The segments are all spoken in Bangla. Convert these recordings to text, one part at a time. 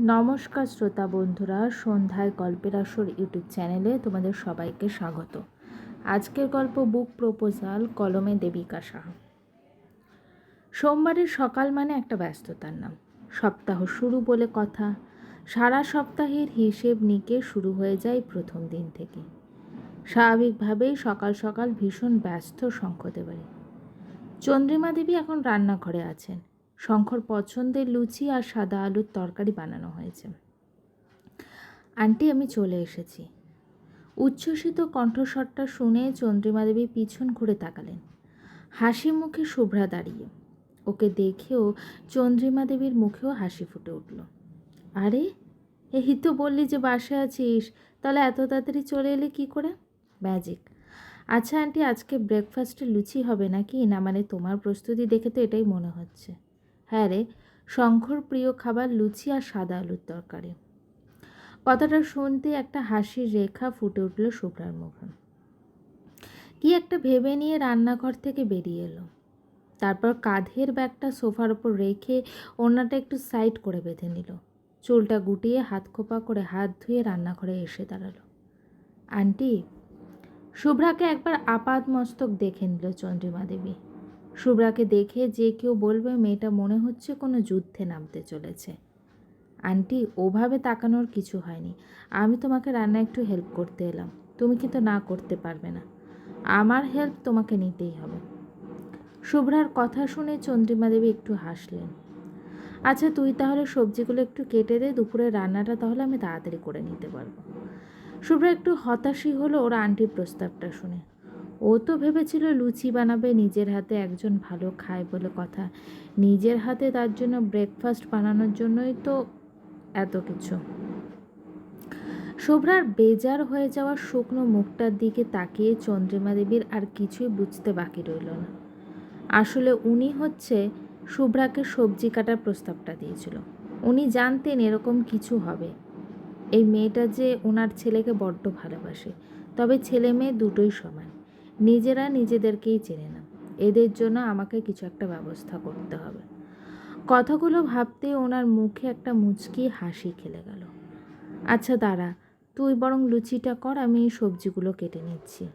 নমস্কার শ্রোতা বন্ধুরা, সন্ধ্যায় গল্পের আসর ইউটিউব চ্যানেলে তোমাদের সবাইকে স্বাগত। আজকের গল্প বুক প্রপোজাল কলমে দেবিকা সাহা। সোমবারের সকাল মানে একটা ব্যস্ততার নাম। সপ্তাহ শুরু বলে কথা, সারা সপ্তাহের হিসেব নিকে শুরু হয়ে যায় প্রথম দিন থেকে। স্বাভাবিকভাবেই সকাল সকাল ভীষণ ব্যস্ত শঙ্খতে বাড়ি চন্দ্রিমা দেবী এখন রান্নাঘরে আছেন। শঙ্কর পছন্দের লুচি আর সাদা আলুর তরকারি বানানো হয়েছে। আন্টি, আমি চলে এসেছি। উচ্ছ্বসিত কণ্ঠস্বরটা শুনে চন্দ্রিমা দেবী পিছন ঘুরে তাকালেন। হাসি মুখে শুভ্রা দাঁড়িয়ে। ওকে দেখেও চন্দ্রিমা দেবীর মুখেও হাসি ফুটে উঠল। আরে, এই তো বললি যে বাসায় আছিস, তাহলে এত তাড়াতাড়ি চলে এলে কি করে? ম্যাজিক আচ্ছা আন্টি, আজকে ব্রেকফাস্টে লুচি হবে নাকি? না মানে তোমার প্রস্তুতি দেখে তো এটাই মনে হচ্ছে। হ্যাঁ রে শঙ্কর প্রিয় খাবার লুচি আর সাদা আলুর তরকারি। কথাটা শুনতে একটা হাসির রেখা ফুটে উঠল শুভ্রার মুখে। কি একটা ভেবে নিয়ে রান্নাঘর থেকে বেরিয়ে এলো। তারপর কাঁধের ব্যাগটা সোফার ওপর রেখে ওনাটা একটু সাইড করে বেঁধে নিল। চুলটা গুটিয়ে হাত খোপা করে হাত ধুয়ে রান্নাঘরে এসে দাঁড়াল। আন্টি শুভ্রাকে একবার আপাদ মস্তক দেখে নিল চন্দ্রিমা দেবী। শুভ্রাকে দেখে যে কেউ বলবে, মেয়েটা মনে হচ্ছে কোনো যুদ্ধে নামতে চলেছে। আন্টি, ওভাবে তাকানোর কিছু হয়নি। আমি তোমাকে রান্না একটু হেল্প করতে এলাম। তুমি কিন্তু না করতে পারবে না। আমার হেল্প তোমাকে নিতেই হবে। শুভ্রার কথা শুনে চন্দ্রিমা দেবী একটু হাসলেন। আচ্ছা তুই তাহলে সবজিগুলো একটু কেটে দে দুপুরে রান্নাটা তাহলে আমি তাড়াতাড়ি করে নিতে পারব। শুভ্রা একটু হতাশই হলো ওর আন্টির প্রস্তাবটা শুনে। ও তো ভেবেছিল লুচি বানাবে, নিজের হাতে একজন ভালো খায় বলে কথা। নিজের হাতে তার জন্য ব্রেকফাস্ট বানানোর জন্যই তো এত কিছু। শুভ্রার বেজার হয়ে যাওয়া শুকনো মুখটার দিকে তাকিয়ে চন্দ্রিমা দেবীর আর কিছুই বুঝতে বাকি রইল না। আসলে উনি হচ্ছে শুভ্রাকে সবজি কাটার প্রস্তাবটা দিয়েছিল। উনি জানতেন এরকম কিছু হবে। এই মেয়েটা যে ওনার ছেলেকে বড্ড ভালোবাসে, তবে ছেলে মেয়ে দুটোই সমান। নিজেরা নিজেদেরকেই চেনে না। এদের জন্য আমাকে কিছু একটা ব্যবস্থা করতে হবে। কথাগুলো ভাবতে ওনার মুখে একটা মুচকি হাসি খেলে গেল। আচ্ছা দাঁড়া, তুই বরং লুচিটা কর, আমি এই সবজিগুলো কেটে নিচ্ছি।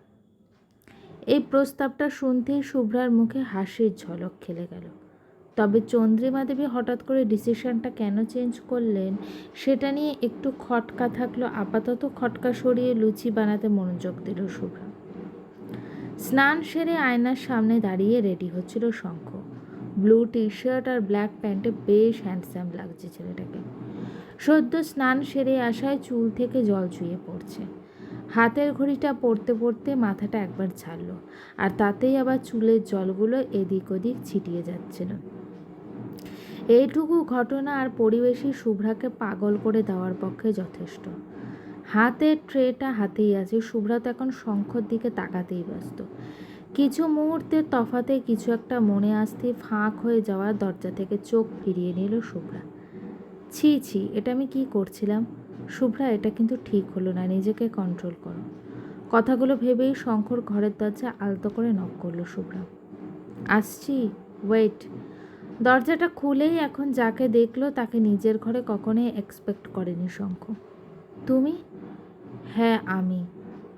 এই প্রস্তাবটা শুনতেই শুভ্রার মুখে হাসির ঝলক খেলে গেল। তবে চন্দ্রিমা দেবী হঠাৎ করে ডিসিশনটা কেন চেঞ্জ করলেন, সেটা নিয়ে একটু খটকা থাকল। আপাতত খটকা সরিয়ে লুচি বানাতে মনোযোগ দিল শুভ্রা। স্নান সেরে আয়নার সামনে দাঁড়িয়ে রেডি হচ্ছিল শঙ্খ। ব্লু টি শার্ট আর ব্ল্যাক প্যান্টে বেশ হ্যান্ডসাম লাগছে ছেলেটাকে। সদ্য স্নান সেরে আসায় চুল থেকে জল চুয়ে পড়ছে। হাতের ঘড়িটা পড়তে পড়তে মাথাটা একবার ছাড়লো আর তাতেই আবার চুলের জলগুলো এদিক ওদিক ছিটিয়ে যাচ্ছিল। এইটুকু ঘটনা আর পরিবেশই শুভ্রাকে পাগল করে দেওয়ার পক্ষে যথেষ্ট। হাতের ট্রেটা হাতেই আছে। শুভ্রা তো এখন শঙ্খর দিকে তাকাতেই ব্যস্ত। কিছু মুহূর্তের তফাতে কিছু একটা মনে আসতে ফাঁক হয়ে যাওয়ার দরজা থেকে চোখ ফিরিয়ে নিল শুভ্রা। ছি ছি, এটা আমি কি করছিলাম? শুভ্রা, এটা কিন্তু ঠিক হলো না, নিজেকে কন্ট্রোল করো। কথাগুলো ভেবেই শঙ্কর ঘরের দরজা আলতো করে নক করল শুভ্রা। আসছি ওয়েট দরজাটা খুলেই এখন যাকে দেখল তাকে নিজের ঘরে কখনোই এক্সপেক্ট করেনি শঙ্খ। তুমি? হ্যাঁ আমি।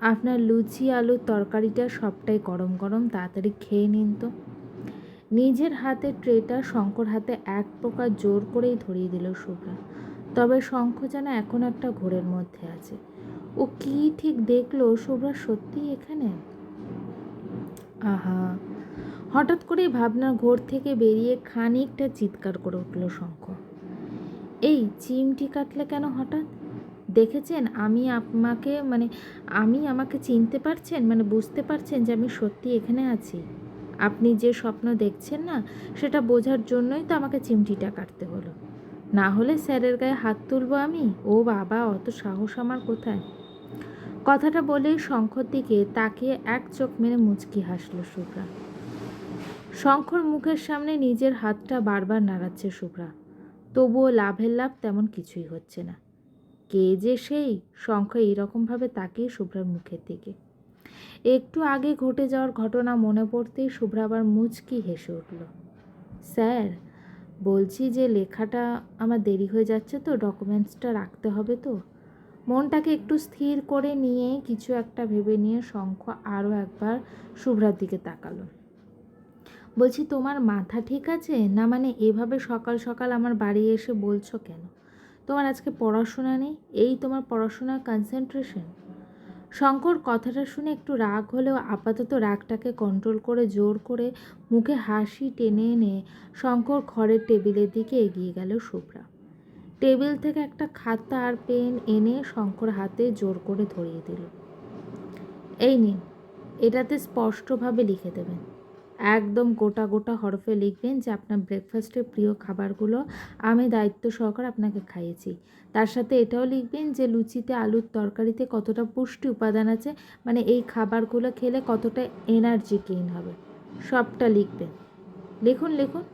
আপনার লুচি, আলুর তরকারিটা সবটাই গরম গরম, তাড়াতাড়ি খেয়ে নিন তো। নিজের হাতে ট্রেটা শঙ্কর হাতে এক প্রকার জোর করেই ধরিয়ে দিল শুভ্রা। তবে শঙ্খ যেন এখন একটা ঘোরের মধ্যে আছে। ও কি ঠিক দেখল শুভ্রা সত্যিই এখানে? আহা! হঠাৎ করে ভাবনার ঘোর থেকে বেরিয়ে খানিকটা চিৎকার করে উঠল শঙ্খ এই চিমটি কাটলে কেন হঠাৎ? দেখেছেন? আমি আপনাকে মানে আমি আমাকে চিনতে পারছেন? মানে বুঝতে পারছেন যে আমি সত্যি এখানে আছি? আপনি যে স্বপ্ন দেখছেন না, সেটা বোঝার জন্যই তো আমাকে চিমটিটা কাটতে হলো। না হলে স্যারের গায়ে হাত তুলবো আমি? ও বাবা, অত সাহস আমার কোথায়? কথাটা বলেই শঙ্খর দিকে তাকিয়ে এক চোখ মেরে মুচকি হাসলো শুভ্রা। শঙ্খর মুখের সামনে নিজের হাতটা বারবার নাড়াচ্ছে শুভ্রা। তবুও লাভের লাভ তেমন কিছুই হচ্ছে না। কে যে সেই? শঙ্খ এইরকমভাবে তাকিয়ে শুভ্রার মুখের দিকে। একটু আগে ঘটে যাওয়ার ঘটনা মনে পড়তেই শুভ্রা আবার মুচকি হেসে উঠল। স্যার, বলছি যে লেখাটা আমার দেরি হয়ে যাচ্ছে তো, ডকুমেন্টসটা রাখতে হবে তো। মনটাকে একটু স্থির করে নিয়ে কিছু একটা ভেবে নিয়ে শঙ্খ আরও একবার শুভ্রার দিকে তাকালো। বলছি, তোমার মাথা ঠিক আছে? না মানে এভাবে সকাল সকাল আমার বাড়ি এসে বলছো কেন? তোমার আজকে পড়াশোনা নেই? এই তোমার পড়াশোনার কনসেন্ট্রেশন শঙ্কর কথাটা শুনে একটু রাগ হলেও আপাতত রাগটাকে কন্ট্রোল করে, জোর করে মুখে হাসি টেনে এনে শঙ্কর ঘরের টেবিলের দিকে এগিয়ে গেল শুভ্রা টেবিল থেকে একটা খাতা আর পেন এনে শঙ্কর হাতে জোর করে ধরিয়ে দিল। এই নিন, এটাতে স্পষ্টভাবে লিখে দেবেন। একদম গোটা গোটা হরফে লিখবেন যে আপনার ব্রেকফাস্টের প্রিয় খাবারগুলো আমি দায়িত্ব সহকারে আপনাকে খাইয়েছি। তার সাথে এটাও লিখবেন যে লুচিতে আলুর তরকারিতে কতটা পুষ্টি উপাদান আছে মানে এই খাবারগুলো খেলে কতটা এনার্জি গেইন হবে, সবটা লিখবেন। লিখুন লিখুন।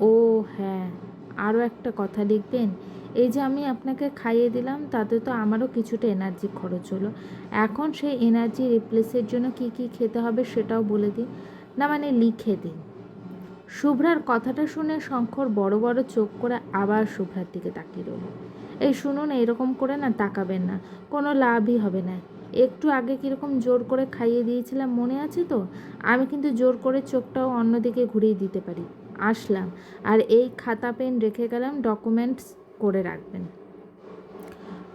ও হ্যাঁ আরও একটা কথা লিখবেন, এই যে আমি আপনাকে খাইয়ে দিলাম, তাতে তো আমারও কিছুটা এনার্জি খরচ হলো। এখন সেই এনার্জি রিপ্লেসের জন্য কি কি খেতে হবে সেটাও বলে দিন। না মানে লিখে দিন। শুভ্রার কথাটা শুনে শঙ্কর বড় বড় চোখ করে আবার শুভ্রার দিকে তাকিয়ে রইল। এই শুনুন, এরকম করে না তাকাবেন না, কোনো লাভই হবে না। একটু আগে কীরকম জোর করে খাইয়ে দিয়েছিলাম মনে আছে তো? আমি কিন্তু জোর করে চোখটাও অন্যদিকে ঘুরিয়ে দিতে পারি। আসলাম, আর এই খাতা পেন রেখে গেলাম, ডকুমেন্টস করে রাখবেন।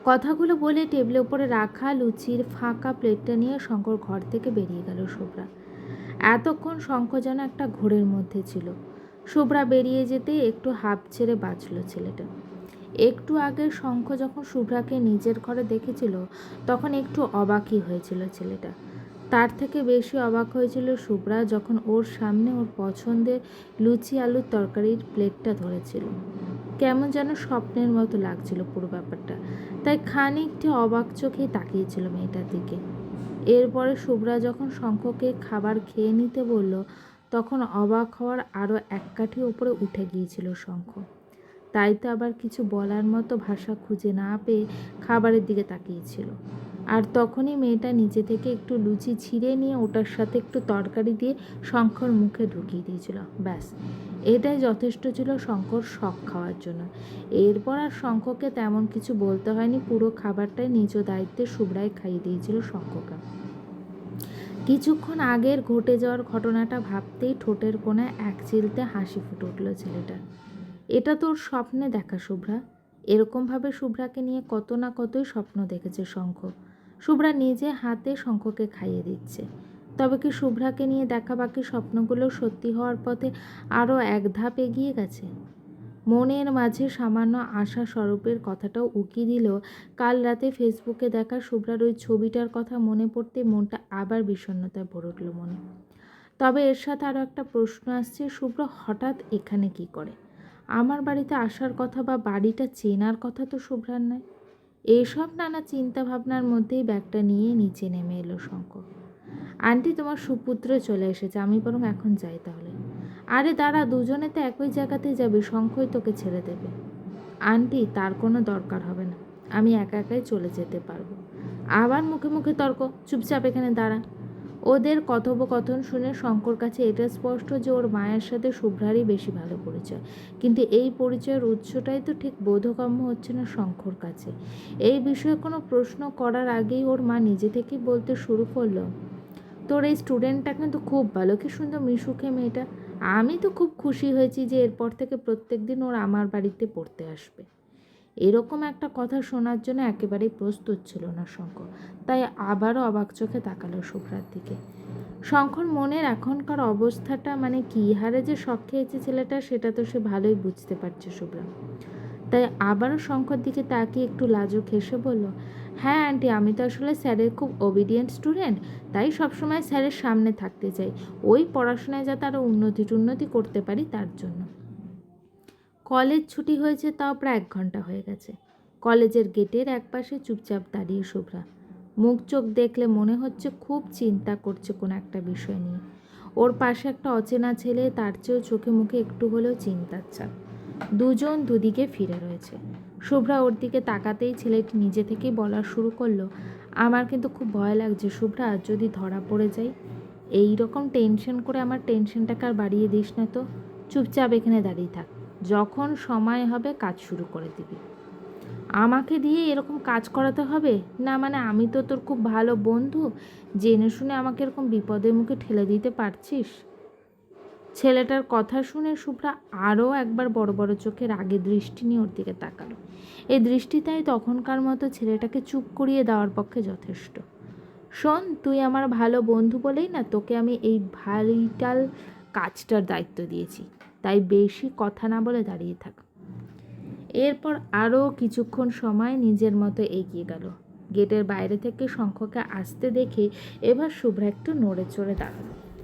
কথাগুলো বলে টেবিলের উপরে রাখা লুচির ফাঁকা প্লেটটা নিয়ে শঙ্কর ঘর থেকে বেরিয়ে গেল শুভ্রা। এতক্ষণ শঙ্খ যেন একটা ঘোরের মধ্যে ছিল। শুভ্রা বেরিয়ে যেতে একটু হাঁপ ছেড়ে বাঁচল ছেলেটা। একটু আগে শঙ্খ যখন শুভ্রাকে নিজের ঘরে দেখেছিল, তখন একটু অবাকই হয়েছিল ছেলেটা। তার থেকে বেশি অবাক হয়েছিল শুভ্রা যখন ওর সামনে ওর পছন্দের লুচি আলুর তরকারির প্লেটটা ধরেছিল। কেমন যেন স্বপ্নের মতো লাগছিল পুরো ব্যাপারটা। তাই খানিকটি অবাক চোখেই তাকিয়েছিল মেয়েটার দিকে। এরপরে শুভ্রা যখন শঙ্খকে খাবার খেয়ে নিতে বলল, তখন অবাক হওয়ার আরও এক কাঠি ওপরে উঠে গিয়েছিল শঙ্খ। তাই তো আবার কিছু বলার মতো ভাষা খুঁজে না পেয়ে খাবারের দিকে তাকিয়েছিল। আর তখনই মেয়েটা নিজে থেকে একটু লুচি ছিঁড়ে নিয়ে ওটার সাথে একটু তরকারি দিয়ে শঙ্খর মুখে ঢুকিয়ে দিয়েছিল। ব্যাস। এটাই যথেষ্ট ছিল শঙ্কর শখ খাওয়ার জন্য। এরপর আর শঙ্করকে তেমন কিছু বলতে হয়নি, পুরো খাবারটাই নিজ দায়িত্বে শুভ্রায় খাইয়ে দিয়েছিল শঙ্ককে কিছুক্ষণ আগের ঘটে যাওয়ার ঘটনাটা ভাবতেই ঠোঁটের কোণায় এক চিলতে হাসি ফুটে উঠল ছেলেটার। এটা তোর স্বপ্নে দেখা শুভ্রা এরকমভাবে শুভ্রাকে নিয়ে কত না কতই স্বপ্ন দেখেছে শঙ্খ শুভ্রা নিজে হাতে শঙ্খকে খাইয়ে দিচ্ছে। তবে কি শুভ্রাকে নিয়ে দেখা বাকি স্বপ্নগুলো সত্যি হওয়ার পথে আরও এক ধাপ এগিয়ে গেছে? মনের মাঝে সামান্য আশা স্বরূপের কথাটাও উকি দিল। কাল রাতে ফেসবুকে দেখা শুভ্রার ওই ছবিটার কথা মনে পড়তে মনটা আবার বিষণ্ণতায় ভরে উঠল মনে। তবে এর সাথে আরও একটা প্রশ্ন আসছে, শুভ্র হঠাৎ এখানে কি করে? আমার বাড়িতে আসার কথা বা বাড়িটা চেনার কথা তো শুভ্রার নয়। এসব নানা চিন্তা ভাবনার মধ্যেই ব্যাগটা নিয়ে নিচে নেমে এলো শঙ্কর। আন্টি তোমার সুপুত্র চলে এসেছে, আমি বরং এখন যাই তাহলে। আরে দাঁড়া, দুজনে তো একই জায়গাতে যাবে, শঙ্খই তোকে ছেড়ে দেবে। আন্টি তার কোনো দরকার হবে না, আমি একা একাই চলে যেতে পারব। আবার মুখে মুখে তর্ক, চুপচাপ এখানে দাঁড়া। ওদের কথোপকথন শুনে শঙ্কর কাছে এটা স্পষ্ট যে ওর মায়ের সাথে শুভ্রারই বেশি ভালো পরিচয়। কিন্তু এই পরিচয়ের উৎসটাই তো ঠিক বোধগম্য হচ্ছে না শঙ্কর কাছে। এই বিষয়ে কোনো প্রশ্ন করার আগেই ওর মা নিজে থেকেই বলতে শুরু করল তোর এই স্টুডেন্টটা কিন্তু খুব ভালো। কি সুন্দর মিশুকে মেয়েটা। আমি তো খুব খুশি হয়েছি যে এরপর থেকে প্রত্যেক দিন ওর আমার বাড়িতে পড়তে আসবে। এরকম একটা কথা শোনার জন্য একেবারেই প্রস্তুত ছিল না শঙ্কর। তাই আবারও অবাক চোখে তাকালো শুভ্রার দিকে। শঙ্কর মনের এখনকার অবস্থাটা মানে কী হারে যে শখ খেয়েছে ছেলেটা, সেটা তো সে ভালোই বুঝতে পারছে শুভ্রা। তাই আবারও শঙ্কর দিকে তাকিয়ে একটু লাজুক হেসে বলল হ্যাঁ আন্টি, আমি তো আসলে স্যারের খুব ওবিডিয়েন্ট স্টুডেন্ট তাই সবসময় স্যারের সামনে থাকতে চাই। ওই পড়াশোনায় যাতে আরও উন্নতি টুন্নতি করতে পারি তার জন্য। কলেজ ছুটি হয়েছে তাও প্রায় এক ঘণ্টা হয়ে গেছে। কলেজের গেটের একপাশে চুপচাপ দাঁড়িয়ে শুভ্রা। মুখ চোখ দেখলে মনে হচ্ছে খুব চিন্তা করছে কোনো একটা বিষয় নিয়ে। ওর পাশে একটা অচেনা ছেলে, তার চেয়েও চোখে মুখে একটু হলেও চিন্তার চাপ দুজন দুদিকে ফিরে রয়েছে। শুভ্রা ওর দিকে তাকাতেই ছেলেটি নিজে থেকেই বলা শুরু করল, আমার কিন্তু খুব ভয় লাগছে শুভ্রা, যদি ধরা পড়ে যাই। এই রকম টেনশন করে আমার টেনশনটাকে আর বাড়িয়ে দিস না তো। চুপচাপ এখানে দাঁড়িয়ে থাক। যখন সময় হবে, কাজ শুরু করে দিবি। আমাকে দিয়ে এরকম কাজ করাতে হবে? না মানে আমি তো তোর খুব ভালো বন্ধু। জেনে শুনে আমাকে এরকম বিপদের মুখে ঠেলে দিতে পারছিস? ছেলেটার কথা শুনে শুভ্রা আরও একবার বড় বড় চোখে রাগে দৃষ্টি নিয়ে ওর দিকে তাকালো। এই দৃষ্টিটাই তখনকার মতো ছেলেটাকে চুপ করিয়ে দেওয়ার পক্ষে যথেষ্ট। শোন, তুই আমার ভালো বন্ধু বলেই না তোকে আমি এই ভাইটাল কাজটার দায়িত্ব দিয়েছি। তাই বেশি কথা না বলে দাঁড়িয়ে থাক। এরপর আরও কিছুক্ষণ সময় নিজের মতো এগিয়ে গেল। গেটের বাইরে থেকে শঙ্খকে আসতে দেখে এবার শুভ্রা একটু নড়ে চড়ে দাঁড়াল।